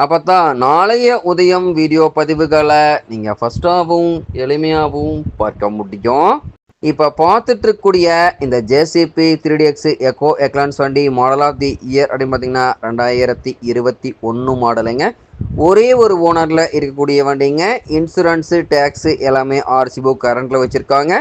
அப்போ தான் நாளைய உதயம் வீடியோ பதிவுகளை நீங்கள் ஃபஸ்ட்டாகவும் எளிமையாகவும் பார்க்க முடியும். இப்போ பார்த்துட்டு இருக்கக்கூடிய இந்த JCB three DX eco excellence வண்டி மாடல் ஆஃப் தி இயர் அப்படின்னு பார்த்தீங்கன்னா ரெண்டாயிரத்தி இருபத்தி ஒன்று மாடலுங்க. ஒரே ஒரு ஓனரில் இருக்கக்கூடிய வண்டிங்க. இன்சூரன்ஸு டேக்ஸு எல்லாமே ஆர்சி புக் கரண்ட்டில் வச்சுருக்காங்க.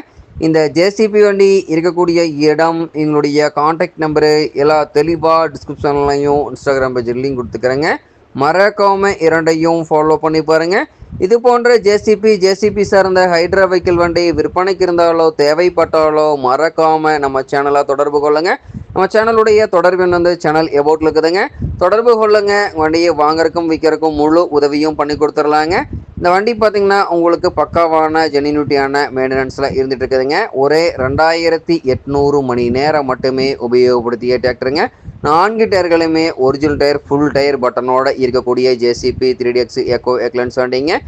இந்த ஜேசிபி வண்டி இருக்கக்கூடிய இடம் எங்களுடைய காண்டாக்ட் நம்பரு எல்லா தெளிவாக டிஸ்கிரிப்ஷன்லையும் இன்ஸ்டாகிராம் பேஜ் லிங்க் கொடுத்துக்கிறேங்க. மறக்காம இரண்டையும் ஃபாலோ பண்ணி பாருங்க. இது போன்ற ஜேசிபி ஜேசிபி சார்ந்த ஹைட்ரா வெஹிக்கிள் வண்டி விற்பனைக்கு இருந்தாலோ தேவைப்பட்டாலோ மறக்காம நம்ம சேனலாக தொடர்பு கொள்ளுங்க. நம்ம சேனலுடைய தொடர்பு வந்து சேனல் எபோட்டில் இருக்குதுங்க. தொடர்பு கொள்ளுங்க. வண்டியை வாங்குறதுக்கும் விற்கிறதுக்கும் முழு உதவியும் பண்ணி கொடுத்துடலாங்க. இந்த வண்டி பார்த்தீங்கன்னா உங்களுக்கு பக்காவான ஜெனினிட்டியான மெயின்டெனன்ஸில் இருந்துட்டு இருக்குதுங்க ஒரே ரெண்டாயிரத்தி எட்நூறு மணி நேரம் மட்டுமே உபயோகப்படுத்திய டிராக்டருங்க நான்கு டயர்களுமே ஒரிஜினல் டயர் ஃபுல் டயர் பட்டனோட இருக்கக்கூடிய JCB three DX eco excellence வண்டிங்க.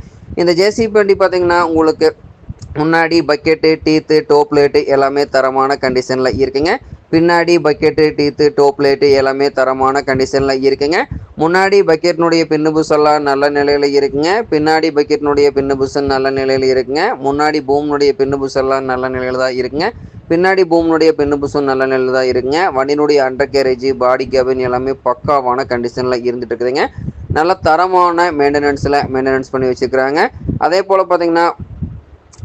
இந்த ஜேசிபி வண்டி பார்த்தீங்கன்னா உங்களுக்கு முன்னாடி பக்கெட்டு டீத்து டோப் லேட்டு எல்லாமே தரமான கண்டிஷனில் இருக்குங்க. பின்னாடி பக்கெட்டு டீத்து டோப் லேட்டு எல்லாமே தரமான கண்டிஷனில் இருக்குங்க. முன்னாடி பக்கெட்னுடைய பின்னு புஷெல்லாம் நல்ல நிலையில் இருக்குங்க. பின்னாடி பக்கெட்னுடைய பின்னு புஷன் நல்ல நிலையில் இருக்குங்க. முன்னாடி பூம்னுடைய பின்னு புஷெல்லாம் நல்ல நிலையில் தான் இருக்குங்க. பின்னாடி பூம்னுடைய பின்னு புஷும் நல்ல நிலையில் தான் இருக்குங்க. வண்டியினுடைய அண்டர் கேரேஜ் பாடி கேபின் எல்லாமே பக்காவான கண்டிஷனில் இருந்துட்டு இருக்குதுங்க. நல்ல தரமான மெயின்டெனன்ஸில் மெயின்டெனன்ஸ் பண்ணி வச்சுருக்கிறாங்க அதே போல் பார்த்தீங்கன்னா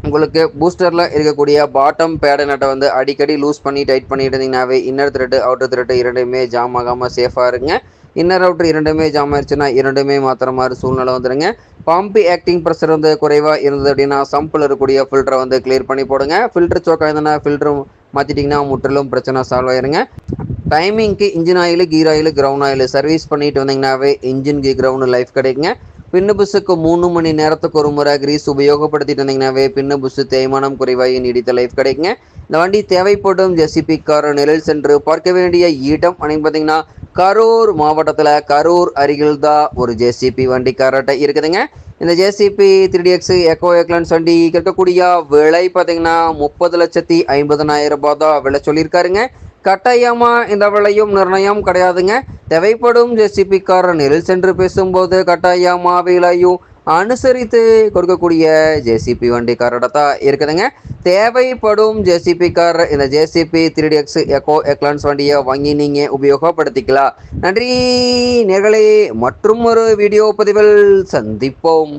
உங்களுக்கு பூஸ்டரில் இருக்கக்கூடிய பாட்டம் பேட நட்டை வந்து அடிக்கடி லூஸ் பண்ணி டைட் பண்ணிட்டு இருந்தீங்கன்னாவே இன்னர் த்ரெட்டு அவுட்டர் த்ரெட்டு இரண்டுமே ஜாம் ஆகாமல் சேஃபாக இருங்க இன்னர் அவுட்ரு இரண்டுமே ஜாம் ஆயிடுச்சுன்னா இரண்டுமே மாத்திர மாதிரி சூழ்நிலை வந்துடுங்க பம்பு ஆக்டிங் ப்ரெஷர் வந்து குறைவாக இருந்தது அப்படின்னா சம்பில் இருக்கக்கூடிய ஃபில்டரை வந்து கிளியர் பண்ணி போடுங்க. ஃபில்டர் சோக்காக இருந்ததுன்னா ஃபில்டரும் மாற்றிட்டிங்கன்னா முற்றிலும் பிரச்சனை சால்வ் ஆயிருங்க. டைமிங்க்கு engine oil gear oil ground oil service பண்ணிட்டு வந்தீங்கன்னாவே இன்ஜின் கீ கிரவுண்ட் லைஃப் கிடைக்குங்க. பின்னு புஷுக்கு மூணு மணி நேரத்துக்கு ஒரு முறை கிரீஸ் உபயோகப்படுத்திட்டு இருந்தீங்கன்னாவே பின்னு புஷு தேய்மானம் குறைவாகி நீடித்த லைஃப் கிடைக்குங்க. இந்த வண்டி தேவைப்படும் ஜெசிபி கார் நிழல் சென்று பார்க்க வேண்டிய இடம் அப்படின்னு பார்த்தீங்கன்னா கரூர் மாவட்டத்தில் கரூர் அருகில் தான் ஒரு ஜேசிபி வண்டி இருக்குதுங்க. இந்த JCB three X eco excellence வண்டி இருக்கக்கூடிய விலை பார்த்தீங்கன்னா முப்பது லட்சத்தி ஐம்பதனாயிரம் ரூபாய் தான் விலை சொல்லியிருக்காருங்க. கட்டாயமாக இந்த விலையும் நிர்ணயம் கிடையாதுங்க. தேவைப்படும் ஜேசிபி கார் நேரில் சென்று பேசும்போது கட்டாயமாக விலையும் அனுசரித்து கொடுக்கக்கூடிய ஜேசிபி வண்டி காரோட இருக்குதுங்க. தேவைப்படும் ஜேசிபி கார் இந்த JCB three X eco excellence வண்டியை வாங்கி நீங்கள் உபயோகப்படுத்திக்கலாம். நன்றி நேர்களே மற்றும் ஒரு வீடியோ பதிவில் சந்திப்போம்.